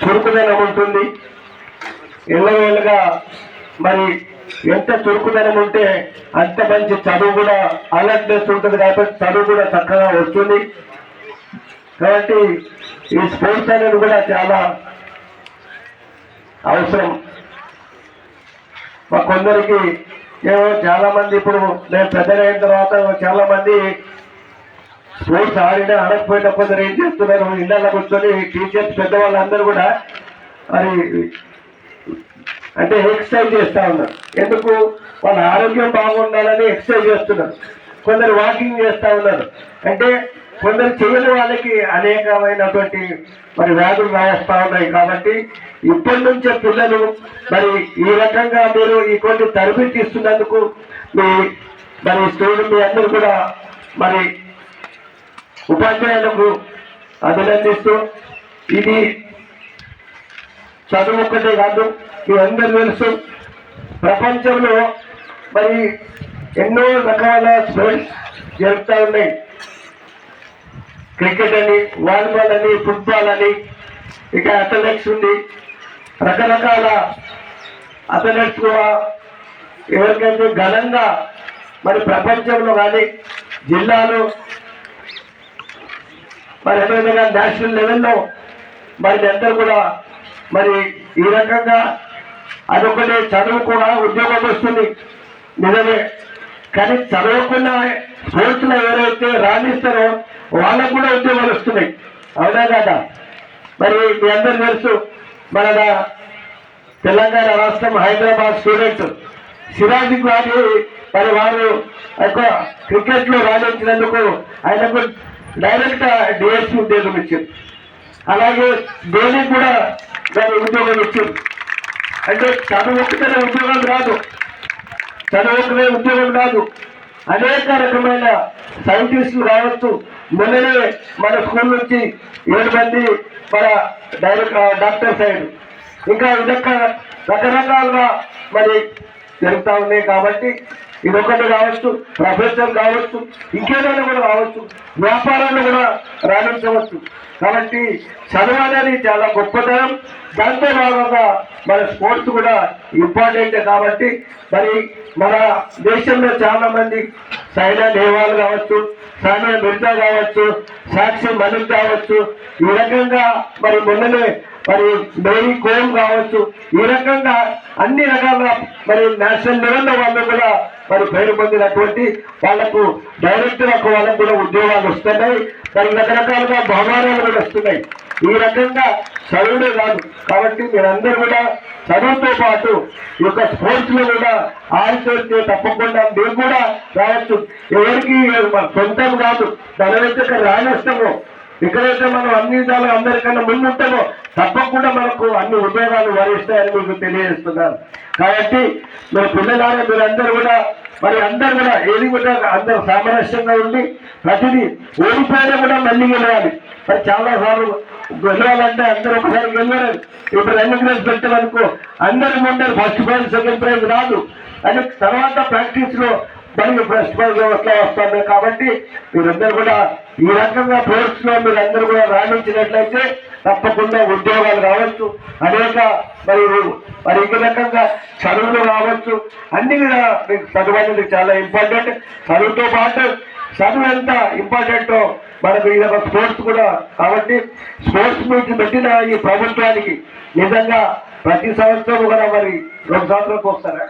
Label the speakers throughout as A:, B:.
A: చురుకుదనం ఉంటుంది. ఇళ్ళవేళ్ళుగా మరి ఎంత చురుకుదనం ఉంటే అంత మంచి చదువు కూడా అలర్ట్నెస్ ఉంటుంది కాబట్టి చదువు కూడా చక్కగా వస్తుంది. కాబట్టి ఈ స్పోర్ట్స్ అనేది కూడా చాలా అవసరం. మా కొందరికి ఏమో చాలా మంది ఇప్పుడు నేను పెద్దలైన అయిన తర్వాత చాలా మంది స్పోర్ట్స్ ఆడినా ఆడకపోయినప్పుడు కొందరు ఏం చేస్తున్నారు? ఇళ్ళల్లో కూర్చొని టీచర్స్ పెద్దవాళ్ళందరూ కూడా మరి అంటే ఎక్సర్సైజ్ చేస్తా ఉన్నారు. ఎందుకు? వాళ్ళ ఆరోగ్యం బాగుండాలని ఎక్సర్సైజ్ చేస్తున్నారు. కొందరు వాకింగ్ చేస్తూ ఉన్నారు. అంటే కొందరు చేయని వాళ్ళకి అనేకమైనటువంటి మరి వ్యాధులు రావస్తా ఉన్నాయి. కాబట్టి ఇప్పటి నుంచే పిల్లలు మరి ఈ రకంగా మీరు ఈ కొన్ని తరబితి ఇస్తున్నందుకు మీ మరి స్టూడెంట్ మీ అందరూ కూడా మరి ఉపాధ్యాయులకు అభినందిస్తూ ఇది చదువు ఒక్కటే కాదు ఇది అందరూ తెలుసు. ప్రపంచంలో మరి ఎన్నో రకాల స్పోర్ట్స్ జరుగుతూ ఉన్నాయి. క్రికెట్ అని వాలీబాల్ అని ఫుట్బాల్ అని ఇక అథ్లెటిక్స్ ఉంది. రకరకాల అథ్లెట్స్ కూడా ఎవరికైతే ఘనంగా మరి ప్రపంచంలో కానీ జిల్లాలో మరి ఎవరైనా నేషనల్ లెవెల్లో మరి అందరూ కూడా మరి ఈ రకంగా అదొకటి చదువు కూడా ఉద్యోగం వస్తుంది. నిజమే. కానీ చదవకుండా స్పోర్ట్స్లో ఎవరైతే రాణిస్తారో వాళ్ళకు కూడా ఉద్యోగాలు వస్తున్నాయి. అవునా కదా? మరి మీ అందరు తెలుసు మన తెలంగాణ రాష్ట్రం హైదరాబాద్ స్టూడెంట్ సిరాజ్ గారి మరి వారు ఎక్కువ క్రికెట్లో రాణించినందుకు ఆయనకు డైరెక్ట్ డిఎస్పీ ఉద్యోగం ఇచ్చింది. అలాగే ధోని కూడా దాని ఉద్యోగం ఇచ్చింది. అంటే చదువు ఒక్కనే ఉద్యోగం రాదు. చదువుకునే ఉద్యోగం రాదు. అనేక రకమైన సైంటిస్టులు కావచ్చు మొన్ననే మన స్కూల్ నుంచి ఏడు మంది మన డైరెక్ట్ డాక్టర్ సైడ్. ఇంకా ఇదొక రకరకాలుగా మరి జరుగుతూ ఉన్నాయి కాబట్టి ఇదొకటి కావచ్చు ప్రొఫెసర్ కావచ్చు ఇంకేదైనా కూడా కావచ్చు వ్యాపారాన్ని కూడా రాణించవచ్చు. కాబట్టి చదువు అనేది చాలా గొప్పతనం. దాంతో భాగంగా మన స్పోర్ట్స్ కూడా ఇంపార్టెంట్ కాబట్టి మరి మన దేశంలో చాలా మంది సైనా నేవాల్ కావచ్చు సానియా మిర్జా కావచ్చు సాక్షి మలిక్ కావచ్చు ఈ రకంగా మరి మొన్ననే మరి డైలీ కోమ్ కావచ్చు. ఈ రకంగా అన్ని రకాల మరి నేషనల్ లెవెల్లో వాళ్ళు కూడా మరి పేరు పొందినటువంటి వాళ్ళకు డైరెక్ట్ వాళ్ళకు కూడా ఉద్యోగాలు వస్తున్నాయి. మరి రకరకాలుగా బహుమానాలు కూడా వస్తున్నాయి. ఈ రకంగా చదువుడే కాదు. కాబట్టి మీరందరూ కూడా చదువుతో పాటు ఈ యొక్క స్పోర్ట్స్లో కూడా ఆడితే తప్పకుండా మీరు కూడా రావచ్చు ఎవరికి సొంతం కాదు. ధన ఇక్కడ ఇక్కడైతే మనం అన్ని విధాలు అందరికన్నా ముందు ఉంటామో తప్పకుండా మనకు అన్ని ఉద్యోగాలు వరిస్తాయని మీకు తెలియజేస్తున్నారు కాబట్టి మన పిల్లలారా మీరందరూ కూడా మరి అందరు కూడా ఏది కూడా అందరూ సామరస్యంగా ఉండి ప్రతిదీ ఓడిపోయినా కూడా మళ్ళీ గెలవాలి. మరి చాలా సార్లు గెలవాలంటే అందరూ ఒకసారి గెలవరు. ఇప్పుడు రెండు ప్రైజ్ పెట్టామనుకో అందరి ముందరు ఫస్ట్ ప్రైజ్ సెకండ్ ప్రైజ్ రాదు. అని తర్వాత ప్రాక్టీస్లో మరి ఫస్ట్ ప్రైజ్ వ్యవస్థ వస్తుంది కాబట్టి మీరందరూ కూడా ఈ రకంగా స్పోర్ట్స్లో మీరందరూ కూడా రాణించినట్లయితే తప్పకుండా ఉద్యోగాలు రావచ్చు. అనేక మరి మరి ఈ రకంగా చదువులు రావచ్చు. అన్ని కూడా మీకు చదువు అనేది చాలా ఇంపార్టెంట్. చదువుతో పాటు చదువు ఎంత ఇంపార్టెంటో మనకు ఈ స్పోర్ట్స్ కూడా కాబట్టి స్పోర్ట్స్ మీద పెట్టిన ఈ ప్రభుత్వానికి నిజంగా ప్రతి సంవత్సరం కూడా మరి రెండు సంవత్సరాలకు వస్తారా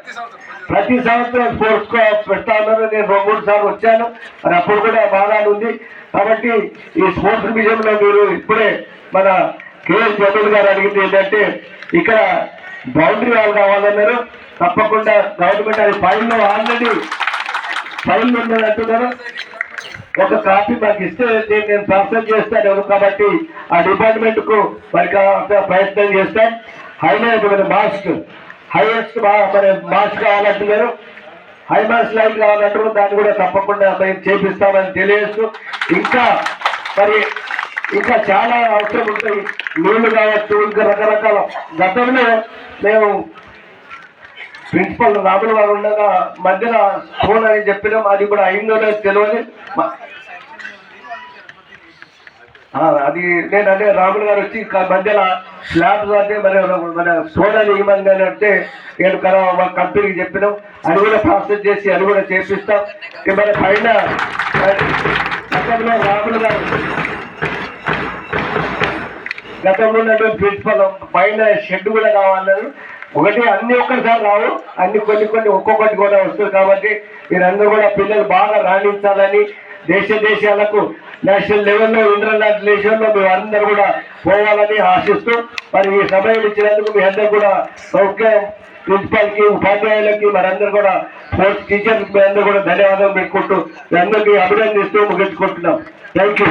A: ప్రతి సంవత్సరం స్పోర్ట్స్ పెడతా ఉన్నారు నేను రెండు మూడు సార్లు వచ్చాను. మరి అప్పుడు కూడా బాగా ఉంది. కాబట్టి ఈ స్పోర్ట్స్ విషయంలో మీరు ఇప్పుడే మన కేఎస్ జమీల్ గారు అడిగింది ఏంటంటే ఇక్కడ బౌండరీ వాళ్ళు కావాలన్నారు. తప్పకుండా గవర్నమెంట్ అది ఫైల్లో ఆల్రెడీ ఫైల్ ఉన్నది అంటున్నారు. ఒక కాపీ మాకు ఇస్తే నేను నేను ట్రాన్స్ఫర్ చేస్తాను. కాబట్టి ఆ డిపార్ట్మెంట్కు మరి ప్రయత్నం చేస్తాం. హైలైట్ మన మాస్క్ హైయెస్ట్ మరి మాస్క్ కావాలంటున్నారు హై మాస్ లైట్ కావాలంటారు దాన్ని కూడా తప్పకుండా మేము చేపిస్తామని తెలియజేస్తూ ఇంకా మరి ఇంకా చాలా అవసరం ఉంటాయి నీళ్ళు కావచ్చు ఇంకా రకరకాల గతంలో మేము ప్రిన్సిపల్ రాముల వారు ఉండగా మధ్యన ఫోన్ అని చెప్పినాం అది కూడా అయిందో లేదో తెలియదు. అది నేను అదే రాములు గారు వచ్చి మధ్యలో స్లాబ్ అంటే మరి మన సోడాలు ఇవ్వండి అని అంటే నేను కర మా కంపెనీకి చెప్పినాం. అది కూడా ప్రాసెస్ చేసి అది కూడా చేపిస్తాం. మన మరి పైన గతంలో రాములు గారు గతంలో ఉన్నటువంటి ప్రిన్సిపల్ పైన షెడ్ కూడా కావాలన్నారు. ఒకటి అన్ని ఒక్కసారి రావు. అన్ని కొన్ని కొన్ని ఒక్కొక్కటి కూడా వస్తుంది కాబట్టి మీరందరూ కూడా పిల్లలు బాగా రాణించాలని దేశ దేశాలకు నేషనల్ లెవెల్లో ఇంటర్నేషనల్ లెవెల్లో మేము అందరూ కూడా పోవాలని ఆశిస్తూ మరి ఈ సమయం ఇచ్చినందుకు మీ అందరూ కూడా సౌఖ్యం ప్రిన్సిపల్కి ఉపాధ్యాయులకి మరందరూ కూడా స్పోర్ట్స్ టీచర్స్ మీ అందరూ కూడా ధన్యవాదాలు పెట్టుకుంటూ మీ అందరికీ అభినందిస్తూ ముగించుకుంటున్నాం. Thank you